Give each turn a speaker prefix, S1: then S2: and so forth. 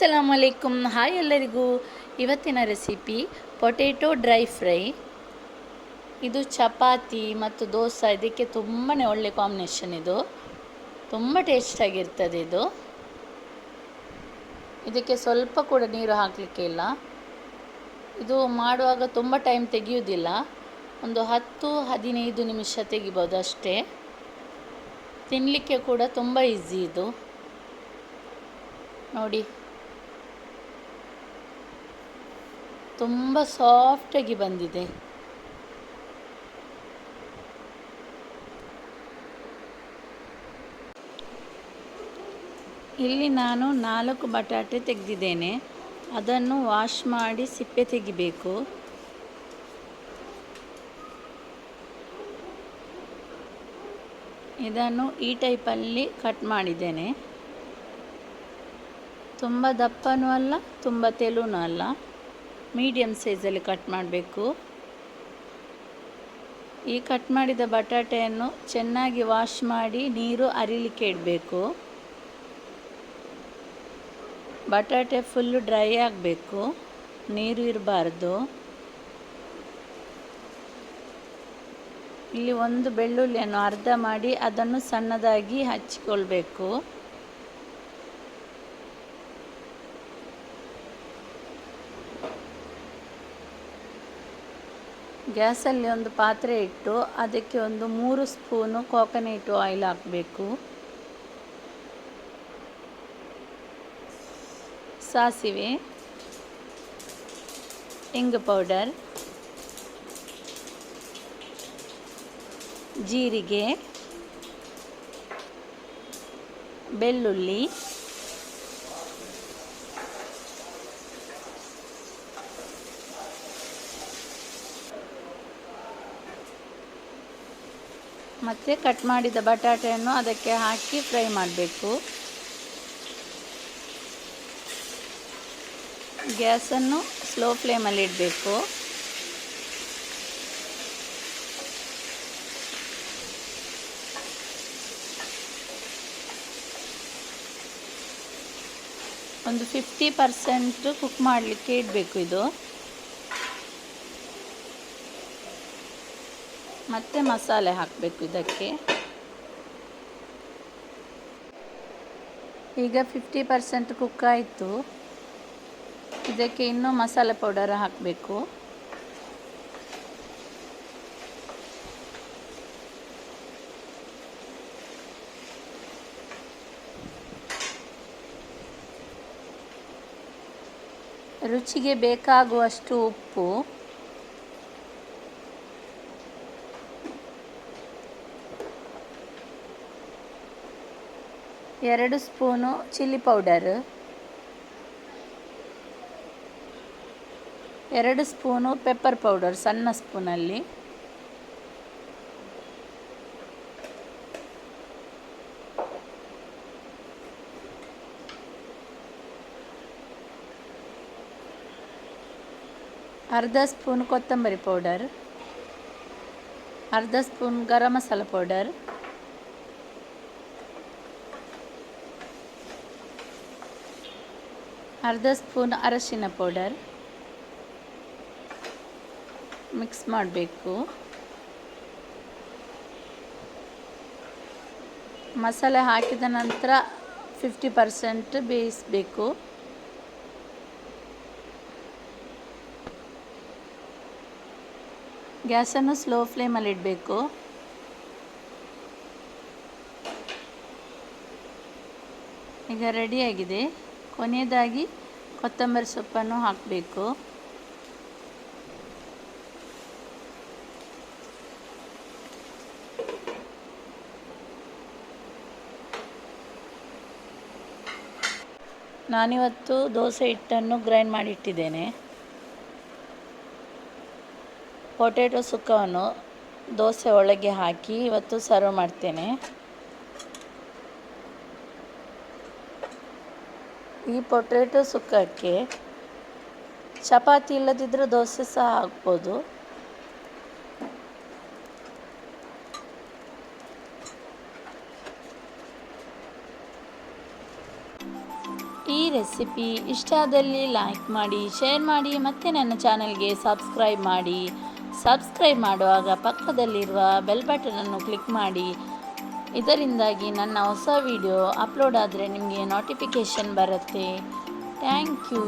S1: ಅಸ್ಸಲಾಮ್ ಅಲೈಕುಮ್ hi ಎಲ್ಲರಿಗೂ. ಇವತ್ತಿನ recipe potato dry fry. ಇದು ಚಪಾತಿ ಮತ್ತು ದೋಸೆ, ಇದಕ್ಕೆ ತುಂಬಾ ಒಳ್ಳೆ ಕಾಂಬಿನೇಷನ್ ಇದು. ತುಂಬ ಟೇಸ್ಟಾಗಿರ್ತದೆ ಇದು. ಇದಕ್ಕೆ ಸ್ವಲ್ಪ ಕೂಡ ನೀರು ಹಾಕಲಿಕ್ಕೆ ಇಲ್ಲ. ಇದು ಮಾಡುವಾಗ ತುಂಬ ಟೈಮ್ ತೆಗೆಯುವುದಿಲ್ಲ. ಒಂದು ಹತ್ತು, ಹದಿನೈದು ನಿಮಿಷ ತೆಗಿಬೋದು ಅಷ್ಟೇ. ತಿನ್ನಲಿಕ್ಕೆ ಕೂಡ ತುಂಬ ಈಸಿ ಇದು. ನೋಡಿ. ತುಂಬ ಸಾಫ್ಟಾಗಿ ಬಂದಿದೆ. ಇಲ್ಲಿ ನಾನು ನಾಲ್ಕು ಬಟಾಟೆ ತೆಗೆದಿದ್ದೇನೆ. ಅದನ್ನು ವಾಶ್ ಮಾಡಿ ಸಿಪ್ಪೆ ತೆಗಿಬೇಕು. ಇದನ್ನು ಈ ಟೈಪಲ್ಲಿ ಕಟ್ ಮಾಡಿದ್ದೇನೆ. ತುಂಬ ದಪ್ಪನೂ ಅಲ್ಲ, ತುಂಬ ತೆಲುನೂ ಅಲ್ಲ. ಮೀಡಿಯಮ್ ಸೈಜಲ್ಲಿ ಕಟ್ ಮಾಡಬೇಕು. ಈ ಕಟ್ ಮಾಡಿದ ಬಟಾಟೆಯನ್ನು ಚೆನ್ನಾಗಿ ವಾಶ್ ಮಾಡಿ ನೀರು ಅರಿಲಿಕ್ಕೆ ಇಡಬೇಕು. ಬಟಾಟೆ ಫುಲ್ಲು ಡ್ರೈ ಆಗಬೇಕು. ನೀರು ಇರಬಾರ್ದು. ಇಲ್ಲಿ ಒಂದು ಬೆಳ್ಳುಳ್ಳಿಯನ್ನು ಅರ್ಧ ಮಾಡಿ ಅದನ್ನು ಸಣ್ಣದಾಗಿ ಹಚ್ಚಿಕೊಳ್ಬೇಕು. ಗ್ಯಾಸಲ್ಲಿ ಒಂದು ಪಾತ್ರೆ ಇಟ್ಟು ಅದಕ್ಕೆ ಒಂದು ಮೂರು ಸ್ಪೂನು ಕೋಕೋನಟ್ ಆಯಿಲ್ ಹಾಕಬೇಕು. ಸಾಸಿವೆ. ಇಂಗು ಪೌಡರ್ ಜೀರಿಗೆ. ಬೆಳ್ಳುಳ್ಳಿ. ಮತ್ತು ಕಟ್ ಮಾಡಿದ ಬಟಾಟೆಯನ್ನು ಅದಕ್ಕೆ ಹಾಕಿ ಫ್ರೈ ಮಾಡಬೇಕು. ಗ್ಯಾಸನ್ನು ಸ್ಲೋ ಫ್ಲೇಮಲ್ಲಿ ಇಡಬೇಕು. ಒಂದು ಫಿಫ್ಟಿ ಪರ್ಸೆಂಟ್ ಕುಕ್ ಮಾಡಲಿಕ್ಕೆ ಇಡಬೇಕು ಇದು. ಮತ್ತು ಮಸಾಲೆ ಹಾಕಬೇಕು ಇದಕ್ಕೆ. ಈಗ ಫಿಫ್ಟಿ ಪರ್ಸೆಂಟ್ ಕುಕ್ ಆಯಿತು. ಇದಕ್ಕೆ ಇನ್ನೂ ಮಸಾಲೆ ಪೌಡರ್ ಹಾಕಬೇಕು. ರುಚಿಗೆ ಬೇಕಾಗುವಷ್ಟು ಉಪ್ಪು. ಎರಡು ಸ್ಪೂನು ಚಿಲ್ಲಿ ಪೌಡರ್. ಎರಡು ಸ್ಪೂನು ಪೆಪ್ಪರ್ ಪೌಡರ್ ಸಣ್ಣ ಸ್ಪೂನಲ್ಲಿ. ಅರ್ಧ ಸ್ಪೂನ್ ಕೊತ್ತಂಬರಿ ಪೌಡರ್. ಅರ್ಧ ಸ್ಪೂನ್ ಗರಂ ಮಸಾಲ ಪೌಡರ್. ಅರ್ಧ ಸ್ಪೂನ್ ಅರಶಿನ ಪೌಡರ್. ಮಿಕ್ಸ್ ಮಾಡಬೇಕು. ಮಸಾಲೆ ಹಾಕಿದ ನಂತರ ಫಿಫ್ಟಿ ಪರ್ಸೆಂಟ್ ಬೇಯಿಸಬೇಕು. ಗ್ಯಾಸನ್ನು ಸ್ಲೋ ಫ್ಲೇಮಲ್ಲಿ ಇಡಬೇಕು. ಈಗ ರೆಡಿಯಾಗಿದೆ ಕೊನೆಯದಾಗಿ ಕೊತ್ತಂಬರಿ ಸೊಪ್ಪನ್ನು ಹಾಕಬೇಕು. ನಾನಿವತ್ತು ದೋಸೆ ಹಿಟ್ಟನ್ನು ಗ್ರೈಂಡ್ ಮಾಡಿಟ್ಟಿದ್ದೇನೆ. ಪೊಟೇಟೊ ಸುಕ್ಕವನ್ನು ದೋಸೆ ಒಳಗೆ ಹಾಕಿ ಇವತ್ತು ಸರ್ವ್ ಮಾಡ್ತೇನೆ. ಈ ಪೊಟ್ರೇಟೊ ಸುಕ್ಕಕ್ಕೆ ಚಪಾತಿ ಇಲ್ಲದಿದ್ದರೆ ದೋಸೆ ಸಹ ಹಾಕ್ಬೋದು. ಈ ರೆಸಿಪಿ ಇಷ್ಟ ಆದಲ್ಲಿ ಲೈಕ್ ಮಾಡಿ, ಶೇರ್ ಮಾಡಿ, ಮತ್ತು ನನ್ನ ಚಾನಲ್ಗೆ ಸಬ್ಸ್ಕ್ರೈಬ್ ಮಾಡಿ. ಸಬ್ಸ್ಕ್ರೈಬ್ ಮಾಡುವಾಗ ಪಕ್ಕದಲ್ಲಿರುವ ಬೆಲ್ ಬಟನನ್ನು ಕ್ಲಿಕ್ ಮಾಡಿ. ಇದರಿಂದಾಗಿ ನನ್ನ ಹೊಸ ವಿಡಿಯೋ ಅಪ್ಲೋಡ್ ಆದರೆ ನಿಮಗೆ ನೋಟಿಫಿಕೇಷನ್ ಬರುತ್ತೆ. Thank you